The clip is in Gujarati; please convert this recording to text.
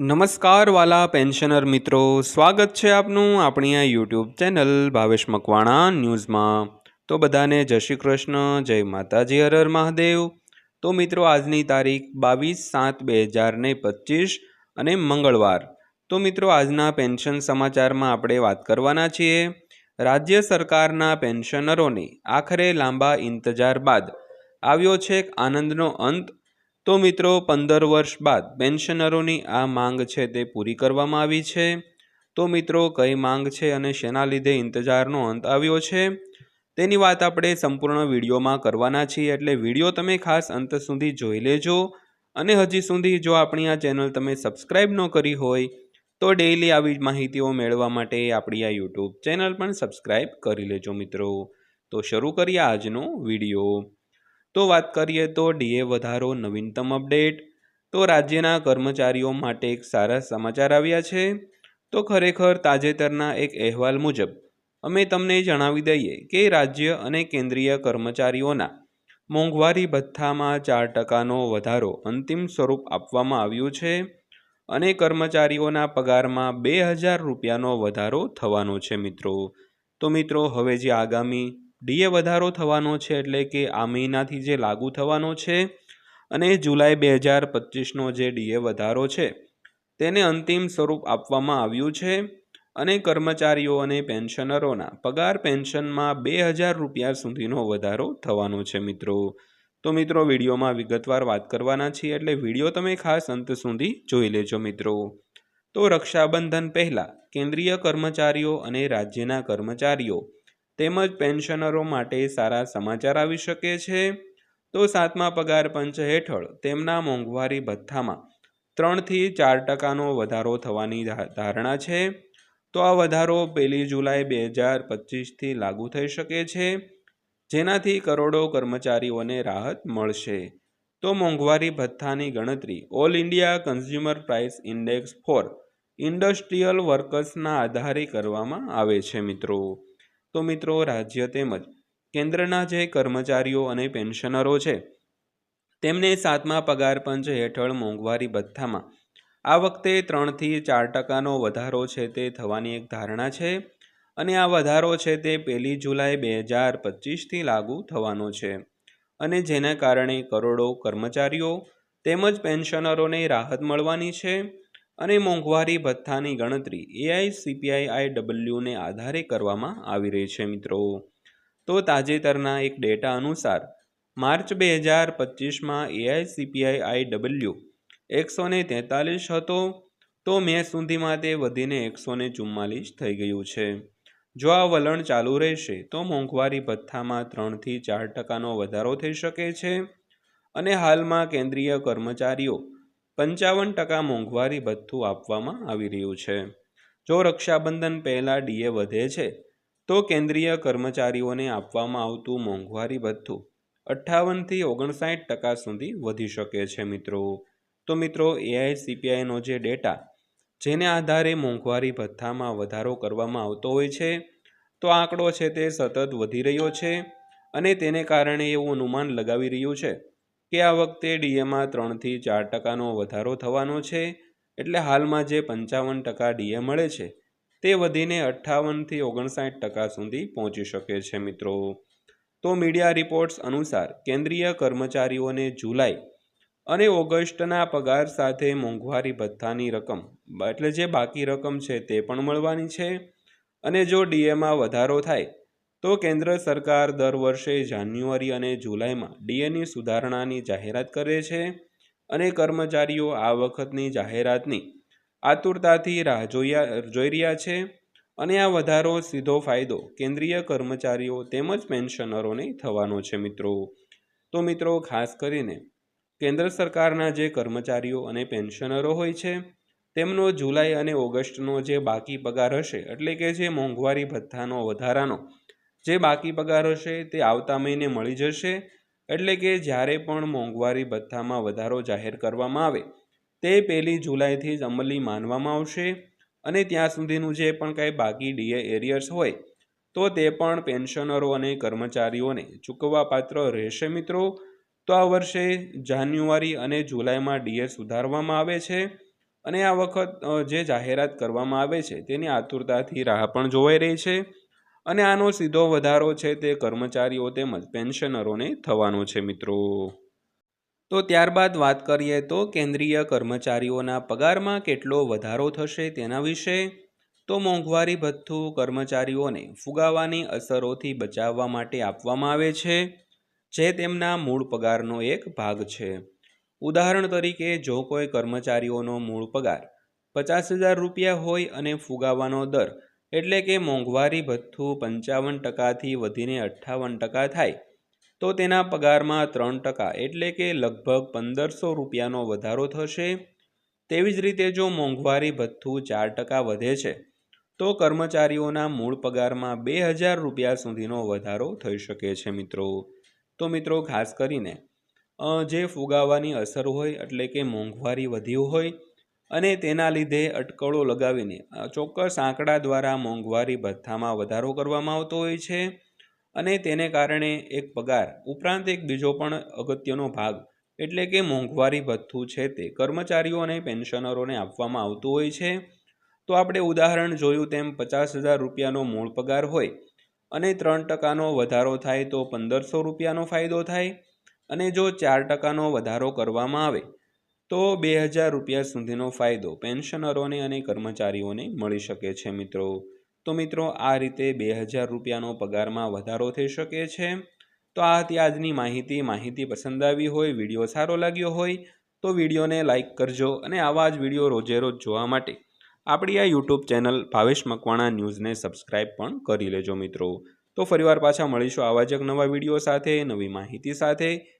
નમસ્કાર વાલા પેન્શનર મિત્રો, સ્વાગત છે આપનું આપણી આ યુટ્યુબ ચેનલ ભાવેશ મકવાણા ન્યૂઝમાં. તો બધાને જય શ્રી કૃષ્ણ, જય માતાજી, હર હર મહાદેવ. તો મિત્રો, આજની તારીખ બાવીસ સાત બે હજાર ને પચીસ અને મંગળવાર. તો મિત્રો, આજના પેન્શન સમાચારમાં આપણે વાત કરવાના છીએ. રાજ્ય સરકારના પેન્શનરોને આખરે લાંબા ઇંતજાર બાદ આવ્યો છે આનંદનો અંત તો મિત્રો, પંદર વર્ષ બાદ પેન્શનરોની આ માંગ છે તે પૂરી કરવામાં આવી છે. તો મિત્રો, કઈ માંગ છે અને શેના લીધે ઇંતજારનો અંત આવ્યો છે? તેની વાત આપણે સંપૂર્ણ વિડીયોમાં કરવાના છીએ, એટલે વીડિયો તમે ખાસ અંત સુધી જોઈ લેજો. અને હજી સુધી જો આપણી આ ચેનલ તમે સબસ્ક્રાઈબ ન કરી હોય, તો ડેઈલી આવી માહિતીઓ મેળવવા માટે આપણી આ યુટ્યુબ ચેનલ પણ સબસ્ક્રાઈબ કરી લેજો મિત્રો. તો શરૂ કરીએ આજનો વીડિયો. તો વાત કરીએ તો ડીએ વધારો નવીનતમ અપડેટ. તો રાજ્યના કર્મચારીઓ માટે એક સારા સમાચાર આવ્યા છે. તો ખરેખર તાજેતરના એક અહેવાલ મુજબ, અમે તમને જણાવી દઈએ કે રાજ્ય અને કેન્દ્રીય કર્મચારીઓના મોંઘવારી ભથ્થામાં ચાર ટકાનો વધારો અંતિમ સ્વરૂપ આપવામાં આવ્યું છે અને કર્મચારીઓના પગારમાં બે હજાર રૂપિયાનો વધારો થવાનો છે મિત્રો. તો મિત્રો, હવે જે આગામી ડીએ વધારો થવાનો છે એટલે કે આ મહિનાથી જે લાગુ થવાનો છે અને જુલાઈ બે હજાર પચીસનો જે ડીએ વધારો છે, તેને અંતિમ સ્વરૂપ આપવામાં આવ્યું છે અને કર્મચારીઓ અને પેન્શનરોના પગાર પેન્શનમાં બે હજાર રૂપિયા સુધીનો વધારો થવાનો છે મિત્રો. તો મિત્રો, વિડીયોમાં વિગતવાર વાત કરવાના છીએ એટલે વીડિયો તમે ખાસ અંત સુધી જોઈ લેજો મિત્રો. તો રક્ષાબંધન પહેલાં કેન્દ્રીય કર્મચારીઓ અને રાજ્યના કર્મચારીઓ તેમજ પેન્શનરો માટે સારા સમાચાર આવી શકે છે. તો સાતમા પગાર પંચ હેઠળ તેમના મોંઘવારી ભથ્થામાં ત્રણથી ચાર ટકાનો વધારો થવાની ધારણા છે. તો આ વધારો પહેલી જુલાઈ બે હજાર પચીસથી લાગુ થઈ શકે છે. જેનાથી કરોડો કર્મચારીઓને રાહત મળશે. તો મોંઘવારી ભથ્થાની ગણતરી all India consumer price index for industrial વર્કર્સના આધારે કરવામાં આવે છે મિત્રો. તો મિત્રો રાજ્ય તેમજ કેન્દ્રના જે કર્મચારીઓ અને પેન્શનરો છે, તેમને સાતમા પગાર પંચ હેઠળ મોંઘવારી ભથ્થામાં. આ વખતે ત્રણથી ચાર ટકાનો વધારો છે તે થવાની એક ધારણા છે અને આ વધારો છે તે પહેલી જુલાઈ બે હજાર પચીસથી લાગુ થવાનો છે અને જેના કારણે કરોડો કર્મચારીઓ તેમજ પેન્શનરોને રાહત મળવાની છે અને મોંઘવારી ભથ્થાની ગણતરી એઆઈ સીપીઆઈ ડબલ્યુને આધારે કરવામાં આવી રહી છે મિત્રો. તો તાજેતરના એક ડેટા અનુસાર, માર્ચ બે હજાર પચીસમાં એઆઈ સીપીઆઈ આઈ ડબલ્યુ એકસો ને તેતાલીસ હતો, તો મે સુધીમાં તે વધીને એકસો ને ચુમ્માલીસ થઈ ગયું છે. જો આ વલણ ચાલુ રહેશે, તો મોંઘવારી ભથ્થામાં ત્રણથી ચાર ટકાનો વધારો થઈ શકે છે. અને હાલમાં કેન્દ્રીય કર્મચારીઓ પંચાવન ટકા મોંઘવારી ભથ્થું આપવામાં આવી રહ્યું છે. જો રક્ષાબંધન પહેલાં ડીએ વધે છે, તો કેન્દ્રીય કર્મચારીઓને આપવામાં આવતું મોંઘવારી ભથ્થું અઠ્ઠાવનથી ઓગણસાઠ ટકા સુધી વધી શકે છે મિત્રો. તો મિત્રો એઆઈસીપીઆઈનો જે ડેટા, જેને આધારે મોંઘવારી ભથ્થામાં વધારો કરવામાં આવતો હોય છે, તો આંકડો છે તે સતત વધી રહ્યો છે અને તેને કારણે એવું અનુમાન લગાવી રહ્યું છે કે આ વખતે ડીએમાં ત્રણથી ચાર ટકાનો વધારો થવાનો છે, એટલે હાલમાં જે પંચાવન ટકા ડીએ મળે છે, તે વધીને અઠ્ઠાવનથી ઓગણસાઠ ટકા સુધી પહોંચી શકે છે, મિત્રો. તો મીડિયા રિપોર્ટ્સ અનુસાર કેન્દ્રીય કર્મચારીઓને જુલાઈ અને ઓગસ્ટના પગાર સાથે મોંઘવારી ભથ્થાની રકમ, એટલે જે બાકી રકમ છે તે પણ મળવાની છે. અને જો ડીએમાં વધારો થાય તો કેન્દ્ર સરકાર દર વર્ષે જાન્યુઆરી અને જુલાઈમાં ડીએની સુધારણાની જાહેરાત કરે છે અને કર્મચારીઓ આ વખતની જાહેરાતની આતુરતાથી રાહ જોયા, જોઈ રહ્યા છે અને આ વધારો સીધો ફાયદો કેન્દ્રીય કર્મચારીઓ તેમજ પેન્શનરોને થવાનો છે મિત્રો. તો મિત્રો, ખાસ કરીને કેન્દ્ર સરકારના જે કર્મચારીઓ અને પેન્શનરો હોય છે, તેમનો જુલાઈ અને ઓગસ્ટનો જે બાકી પગાર હશે, એટલે કે જે મોંઘવારી ભથ્થાનો વધારાનો જે બાકી પગાર હશે તે આવતા મહિને મળી જશે. એટલે કે જ્યારે પણ મોંઘવારી ભથ્થામાં વધારો જાહેર કરવામાં આવે, તે પહેલી જુલાઈથી જ અમલી માનવામાં આવશે. અને ત્યાં સુધીનું જે પણ કાંઈ બાકી ડીએ એરિયર્સ હોય, તો તે પણ પેન્શનરો અને કર્મચારીઓને ચૂકવવા પાત્ર રહેશે મિત્રો. તો આ વર્ષે જાન્યુઆરી અને જુલાઈમાં ડીએ સુધારવામાં આવે છે. અને આ વખત જે જાહેરાત કરવામાં આવે છે, તેની આતુરતાથી રાહ પણ જોવાઈ રહી છે. અને આનો સીધો વધારો છે તે કર્મચારીઓ તેમજ પેન્શનરોને થવાનો છે, મિત્રો. તો ત્યારબાદ વાત કરીએ તો કેન્દ્રીય કર્મચારીઓના પગારમાં કેટલો વધારો થશે તેના વિશે? તો મોંઘવારી ભથ્થું કર્મચારીઓને ફુગાવાની અસરોથી બચાવવા માટે આપવામાં આવે છે, જે તેમના મૂળ પગારનો એક ભાગ છે. ઉદાહરણ તરીકે, જો કોઈ કર્મચારીઓનો મૂળ પગાર પચાસ હજાર રૂપિયા હોય અને ફુગાવાનો દર એટલે કે મોંઘવારી ભથ્થું પંચાવન ટકાથી વધીને અઠ્ઠાવન ટકા થાય, તો તેના પગારમાં ત્રણ ટકા એટલે કે લગભગ પંદરસો રૂપિયાનો વધારો થશે. તેવી જ રીતે જો મોંઘવારી ભથ્થું ચાર ટકા વધે છે, તો કર્મચારીઓના મૂળ પગારમાં બે હજાર રૂપિયા સુધીનો વધારો થઈ શકે છે મિત્રો. તો મિત્રો, ખાસ કરીને જે ફુગાવાની અસર હોય એટલે કે મોંઘવારી વધી હોય અને તેના લીધે અટકળો લગાવીને ચોક્કસ આંકડા દ્વારા મોંઘવારી ભથ્થામાં વધારો કરવામાં આવતો હોય છે અને તેને કારણે એક પગાર, ઉપરાંત એક બીજો પણ અગત્યનો ભાગ, એટલે કે મોંઘવારી ભથ્થું છે તે, કર્મચારીઓ અને પેન્શનરોને આપવામાં આવતું હોય છે. તો આપણે ઉદાહરણ જોયું તેમ પચાસ હજાર રૂપિયાનો મૂળ પગાર હોય અને ત્રણ ટકાનો વધારો થાય તો પંદરસો રૂપિયાનો ફાયદો થાય અને જો ચાર ટકાનો વધારો કરવામાં આવે તો બે હજાર રૂપિયા સુધીનો ફાયદો પેન્શનરોને અને કર્મચારીઓને મળી શકે છે, મિત્રો. તો મિત્રો, આ રીતે બે હજાર રૂપિયાનો પગારમાં વધારો થઈ શકે છે. તો આ હતી આજની માહિતી. માહિતી પસંદ આવી હોય, વીડિયો સારો લાગ્યો હોય, તો વિડીયોને લાઇક કરજો અને આવા જ વીડિયો રોજે રોજ જોવા માટે આપણી આ યુટ્યુબ ચેનલ ભાવેશ મકવાણા ન્યૂઝને સબસ્ક્રાઈબ પણ કરી લેજો, મિત્રો. તો ફરીવાર પાછા મળીશું આવા જ નવા વીડિયો સાથે, નવી માહિતી સાથે.